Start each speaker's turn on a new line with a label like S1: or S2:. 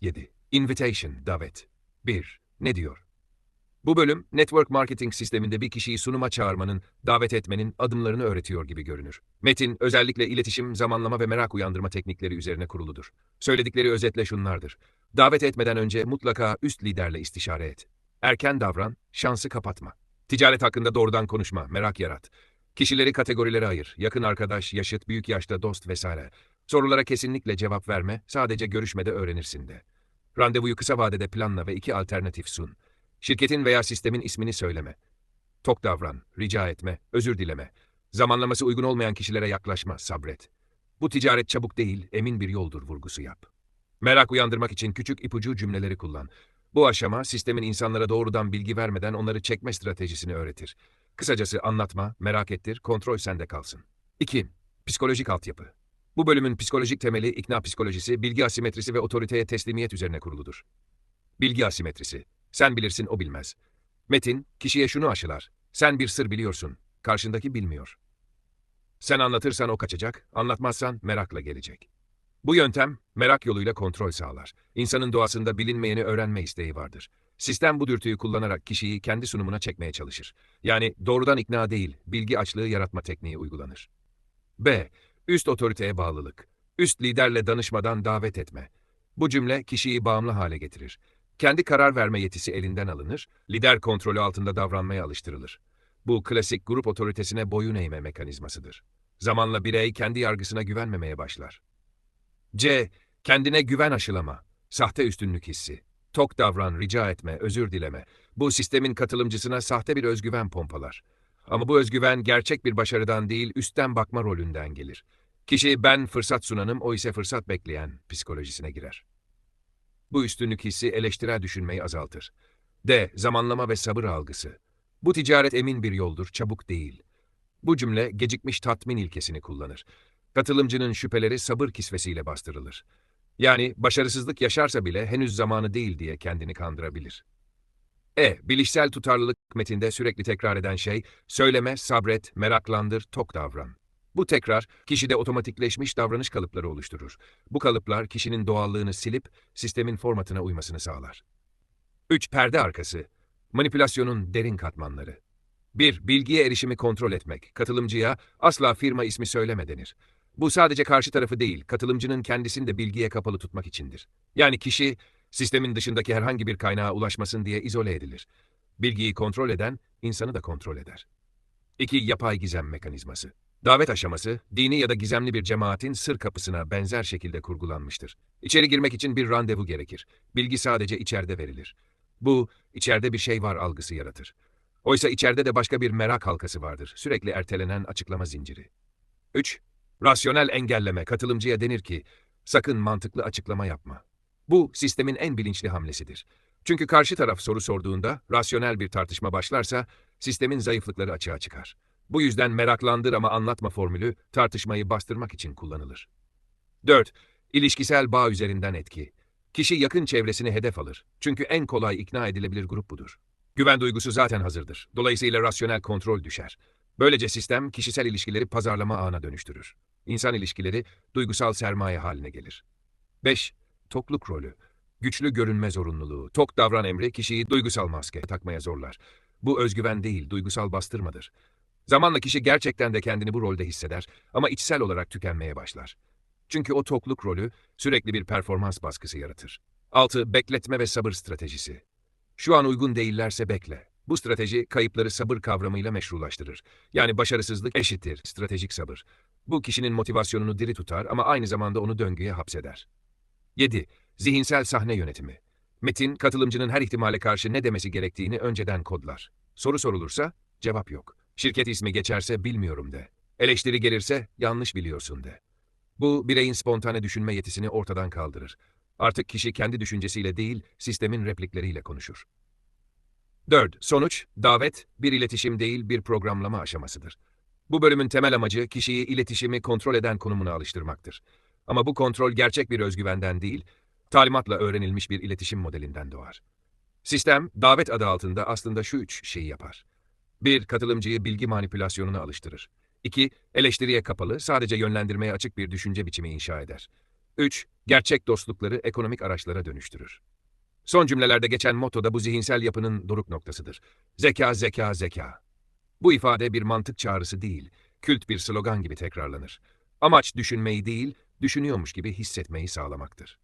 S1: 7. Invitation, davet. 1. Ne diyor? Bu bölüm, network marketing sisteminde bir kişiyi sunuma çağırmanın, davet etmenin adımlarını öğretiyor gibi görünür. Metin, özellikle iletişim, zamanlama ve merak uyandırma teknikleri üzerine kuruludur. Söyledikleri özetle şunlardır. Davet etmeden önce mutlaka üst liderle istişare et. Erken davran, şansı kapatma. Ticaret hakkında doğrudan konuşma, merak yarat. Kişileri kategorilere ayır, yakın arkadaş, yaşıt, büyük yaşta dost vesaire. Sorulara kesinlikle cevap verme, sadece görüşmede öğrenirsin de. Randevuyu kısa vadede planla ve iki alternatif sun. Şirketin veya sistemin ismini söyleme. Tok davran, rica etme, özür dileme. Zamanlaması uygun olmayan kişilere yaklaşma, sabret. Bu ticaret çabuk değil, emin bir yoldur vurgusu yap. Merak uyandırmak için küçük ipucu cümleleri kullan. Bu aşama sistemin insanlara doğrudan bilgi vermeden onları çekme stratejisini öğretir. Kısacası anlatma, merak ettir, kontrol sende kalsın. 2. Psikolojik altyapı. Bu bölümün psikolojik temeli ikna psikolojisi, bilgi asimetrisi ve otoriteye teslimiyet üzerine kuruludur. Bilgi asimetrisi. Sen bilirsin o bilmez. Metin, kişiye şunu aşılar. Sen bir sır biliyorsun, karşındaki bilmiyor. Sen anlatırsan o kaçacak, anlatmazsan merakla gelecek. Bu yöntem, merak yoluyla kontrol sağlar. İnsanın doğasında bilinmeyeni öğrenme isteği vardır. Sistem bu dürtüyü kullanarak kişiyi kendi sunumuna çekmeye çalışır. Yani doğrudan ikna değil, bilgi açlığı yaratma tekniği uygulanır. B. Üst otoriteye bağlılık. Üst liderle danışmadan davet etme. Bu cümle kişiyi bağımlı hale getirir. Kendi karar verme yetisi elinden alınır, lider kontrolü altında davranmaya alıştırılır. Bu klasik grup otoritesine boyun eğme mekanizmasıdır. Zamanla birey kendi yargısına güvenmemeye başlar. C. Kendine güven aşılama. Sahte üstünlük hissi. Tok davran, rica etme, özür dileme. Bu sistemin katılımcısına sahte bir özgüven pompalar. Ama bu özgüven gerçek bir başarıdan değil, üstten bakma rolünden gelir. Kişi ben fırsat sunanım, o ise fırsat bekleyen psikolojisine girer. Bu üstünlük hissi eleştirel düşünmeyi azaltır. D. Zamanlama ve sabır algısı. Bu ticaret emin bir yoldur, çabuk değil. Bu cümle gecikmiş tatmin ilkesini kullanır. Katılımcının şüpheleri sabır kisvesiyle bastırılır. Yani başarısızlık yaşarsa bile henüz zamanı değil diye kendini kandırabilir. E. Bilişsel tutarlılık metinde sürekli tekrar eden şey, söyleme, sabret, meraklandır, tok davran. Bu tekrar, kişide otomatikleşmiş davranış kalıpları oluşturur. Bu kalıplar kişinin doğallığını silip, sistemin formatına uymasını sağlar. 3. Perde arkası. Manipülasyonun derin katmanları. 1. Bilgiye erişimi kontrol etmek. Katılımcıya asla firma ismi söyleme denir. Bu sadece karşı tarafı değil, katılımcının kendisini de bilgiye kapalı tutmak içindir. Yani kişi, sistemin dışındaki herhangi bir kaynağa ulaşmasın diye izole edilir. Bilgiyi kontrol eden, insanı da kontrol eder. 2. Yapay gizem mekanizması. Davet aşaması, dini ya da gizemli bir cemaatin sır kapısına benzer şekilde kurgulanmıştır. İçeri girmek için bir randevu gerekir. Bilgi sadece içeride verilir. Bu, içeride bir şey var algısı yaratır. Oysa içeride de başka bir merak halkası vardır. Sürekli ertelenen açıklama zinciri. 3. Rasyonel engelleme. Katılımcıya denir ki, sakın mantıklı açıklama yapma. Bu, sistemin en bilinçli hamlesidir. Çünkü karşı taraf soru sorduğunda, rasyonel bir tartışma başlarsa, sistemin zayıflıkları açığa çıkar. Bu yüzden meraklandır ama anlatma formülü, tartışmayı bastırmak için kullanılır. 4. İlişkisel bağ üzerinden etki. Kişi yakın çevresini hedef alır. Çünkü en kolay ikna edilebilir grup budur. Güven duygusu zaten hazırdır. Dolayısıyla rasyonel kontrol düşer. Böylece sistem kişisel ilişkileri pazarlama ağına dönüştürür. İnsan ilişkileri duygusal sermaye haline gelir. 5. Tokluk rolü. Güçlü görünme zorunluluğu. Tok davran emri kişiyi duygusal maske takmaya zorlar. Bu özgüven değil, duygusal bastırmadır. Zamanla kişi gerçekten de kendini bu rolde hisseder ama içsel olarak tükenmeye başlar. Çünkü o tokluk rolü sürekli bir performans baskısı yaratır. 6. Bekletme ve sabır stratejisi. Şu an uygun değillerse bekle. Bu strateji kayıpları sabır kavramıyla meşrulaştırır. Yani başarısızlık eşittir stratejik sabır. Bu kişinin motivasyonunu diri tutar ama aynı zamanda onu döngüye hapseder. 7. Zihinsel sahne yönetimi. Metin, katılımcının her ihtimale karşı ne demesi gerektiğini önceden kodlar. Soru sorulursa, cevap yok. Şirket ismi geçerse bilmiyorum de. Eleştiri gelirse yanlış biliyorsun de. Bu, bireyin spontane düşünme yetisini ortadan kaldırır. Artık kişi kendi düşüncesiyle değil, sistemin replikleriyle konuşur. 4. Sonuç, davet, bir iletişim değil bir programlama aşamasıdır. Bu bölümün temel amacı kişiyi iletişimi kontrol eden konumuna alıştırmaktır. Ama bu kontrol gerçek bir özgüvenden değil, talimatla öğrenilmiş bir iletişim modelinden doğar. Sistem, davet adı altında aslında şu üç şeyi yapar. 1. Katılımcıyı bilgi manipülasyonuna alıştırır. 2. Eleştiriye kapalı, sadece yönlendirmeye açık bir düşünce biçimi inşa eder. 3. Gerçek dostlukları ekonomik araçlara dönüştürür. Son cümlelerde geçen motto da bu zihinsel yapının doruk noktasıdır. Zeka, zeka, zeka. Bu ifade bir mantık çağrısı değil, kült bir slogan gibi tekrarlanır. Amaç düşünmeyi değil, düşünüyormuş gibi hissetmeyi sağlamaktır.